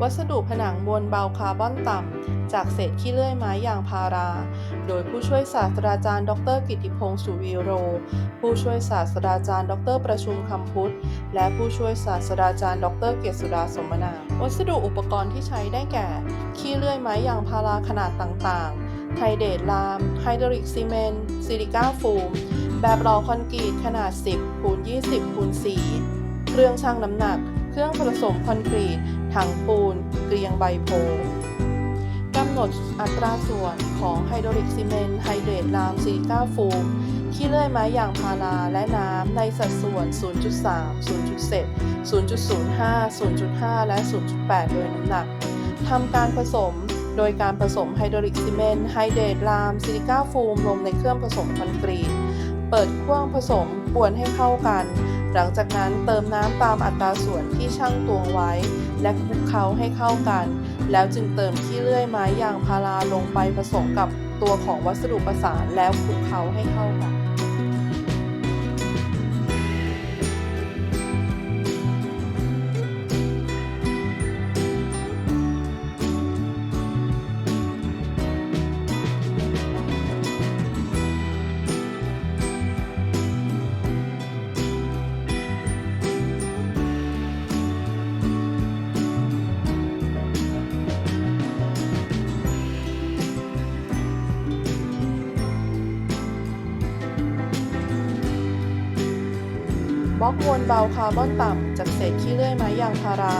วัสดุผนังมวลเบาคาร์บอนต่ำ จากเศษขี้เลื่อยไม้ยางพารา โดยผู้ช่วยศาสตราจารย์ ดร กิติพงศ์สุวีโร ผู้ช่วยศาสตราจารย์ ดร ประชุมคำพุทธ และผู้ช่วยศาสตราจารย์ ดร เกษสุดาสมนา วัสดุอุปกรณ์ที่ใช้ได้แก่ ขี้เลื่อยไม้ยางพาราขนาดต่างๆ ไทเดตลาม ไฮดรอลิกซีเมนต์ซิลิก้าโฟม แบบหล่อคอนกรีตขนาด 10 คูณ 20 คูณ 4 เครื่องชั่งน้ำหนัก เครื่องผสมคอนกรีต ถังปูน เกรียงใบโพกำหนดอัตราส่วนของไฮดรอลิกซีเมนต์ไฮเดรตลามซิลิก้าโฟมขี้เลื่อยไม้ยางพาราและน้ำในสัดส่วน 0.3 0.7 0.05 0.5 และ 0.8 โดยน้ำหนักทำการผสมโดยการผสมไฮดรอลิกซีเมนต์ไฮเดรตลามซิลิก้าโฟมลงในเครื่องผสมคอนกรีต เปิดเครื่องผสมบวนให้เข้ากัน หลังจากนั้นเติมน้ำตามอัตราส่วนที่ช่างตวงไว้ และคลุกเคล้าให้เข้ากัน แล้วจึงเติมขี้เลื่อยไม้ยางพาราลงไปผสมกับตัวของวัสดุประสานแล้วคลุกเคล้าให้เข้ากัน บล็อกมวลเบาคาร์บอนต่ำจากเศษขี้เลื่อยไม้ยางพารา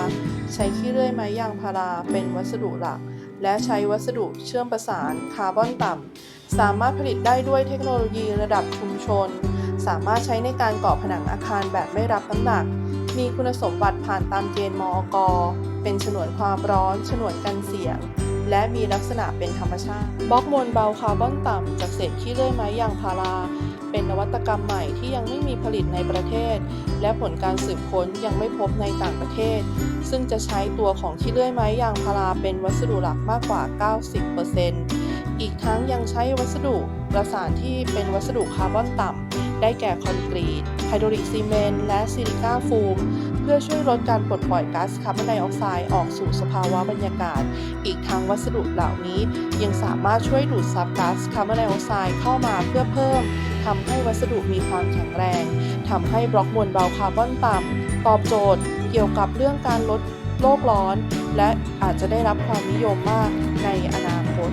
ใช้ขี้เลื่อยไม้ยางพาราเป็นวัสดุหลัก และใช้วัสดุเชื่อมประสานคาร์บอนต่ำ สามารถผลิตได้ด้วยเทคโนโลยีระดับชุมชน สามารถใช้ในการก่อผนังอาคารแบบไม่รับน้ำหนัก มีคุณสมบัติผ่านตามเกณฑ์มอกเป็นฉนวนความร้อน ฉนวนกันเสียง และมีลักษณะเป็นธรรมชาติ บล็อกมวลเบาคาร์บอนต่ำจากเศษขี้เลื่อยไม้ยางพารา เป็นนวัตกรรมใหม่ที่ยังไม่มีผลิตในประเทศ และผลการสืบค้นยังไม่พบในต่างประเทศ ซึ่งจะใช้ตัวของขี้เลื่อยไม้ยางพาราเป็นวัสดุหลักมากกว่า 90%อีกทั้งยังใช้วัสดุประสานที่เป็นวัสดุคาร์บอนต่ำ ได้แก่คอนกรีตไฮดรอลิกซีเมนต์และซิลิก้าโฟมเพื่อช่วยลดการปลดปล่อยก๊าซคาร์บอนไดออกไซด์ออกสู่สภาวะบรรยากาศ อีกทั้งวัสดุเหล่านี้ยังสามารถช่วยดูดซับก๊าซคาร์บอนไดออกไซด์เข้ามาเพื่อเพิ่มทำให้วัสดุมีความแข็งแรงทำให้บล็อกมวลเบาคาร์บอนต่ำตอบโจทย์ เกี่ยวกับเรื่องการลดโลกร้อน และอาจจะได้รับความนิยมมากในอนาคต